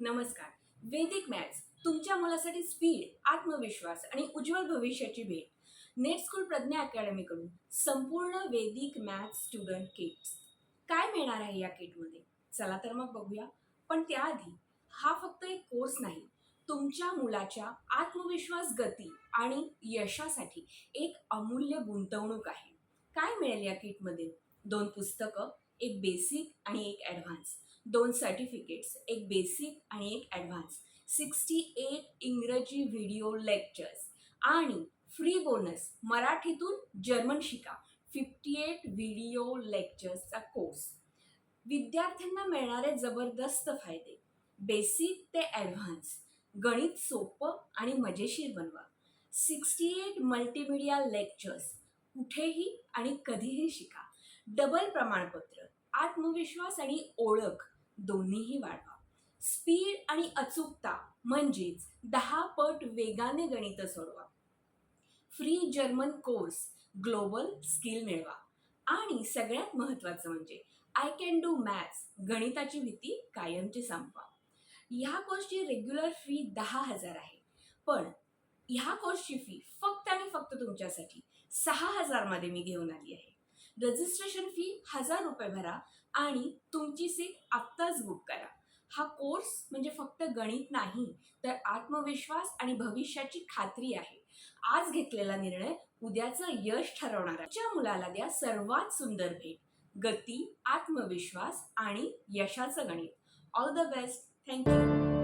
नमस्कार. वेदिक मॅथ्स तुमच्या मुलासाठी स्पीड आत्मविश्वास आणि उज्ज्वल भविष्याची भेट. नेट स्कूल प्रज्ञा अकॅडमीकडून संपूर्ण वेदिक मॅथ्स स्टुडंट किट्स. काय मिळणार आहे या किटमध्ये? चला तर मग बघूया. पण त्याआधी हा फक्त एक कोर्स नाही तुमच्या मुलाच्या आत्मविश्वास गती आणि यशासाठी एक अमूल्य गुंतवणूक आहे. काय मिळेल या किटमध्ये? दोन पुस्तकं एक बेसिक आणि एक ॲडव्हान्स दोन सर्टिफिकेट्स एक बेसिक आणि एक ॲडव्हान्स सिक्स्टी एट इंग्रजी व्हिडिओ लेक्चर्स आणि फ्री बोनस मराठीतून जर्मन शिका. फिफ्टी एट व्हिडिओ लेक्चर्सचा कोर्स विद्यार्थ्यांना मिळणारे जबरदस्त फायदे. बेसिक ते ॲडव्हान्स गणित सोपं आणि मजेशीर बनवा. सिक्स्टी एट मल्टीमिडिया लेक्चर्स कुठेही आणि कधीही शिका. डबल प्रमाणपत्र. आत्मविश्वास आणि ओळख. दोन्हीही वाढवा. स्पीड आणि अचूकता म्हणजेच दहा पट वेगाने गणित सोडवा. Free German course global skill मिळवा. आणि सगळ्यात महत्त्वाचं म्हणजे आय कॅन डू मॅथ्स गणिताची भीती कायमची संपवा. ह्या कोर्सची रेग्युलर फी दहा हजार आहे. पण ह्या कोर्सची फी फक्त आणि फक्त तुमच्यासाठी सहा हजारमध्ये मी घेऊन आली आहे. रजिस्ट्रेशन फी हजार रुपये भरा. आणि तुमची सीट आत्ताच बुक करा. हा कोर्स म्हणजे फक्त गणित नाही तर आत्मविश्वास आणि भविष्याची खात्री आहे. आज घेतलेला निर्णय उद्याचं यश ठरवणार आहे. तुमच्या मुलाला द्या सर्वात सुंदर भेट. गती आत्मविश्वास आणि यशाचं गणित. All the best thank you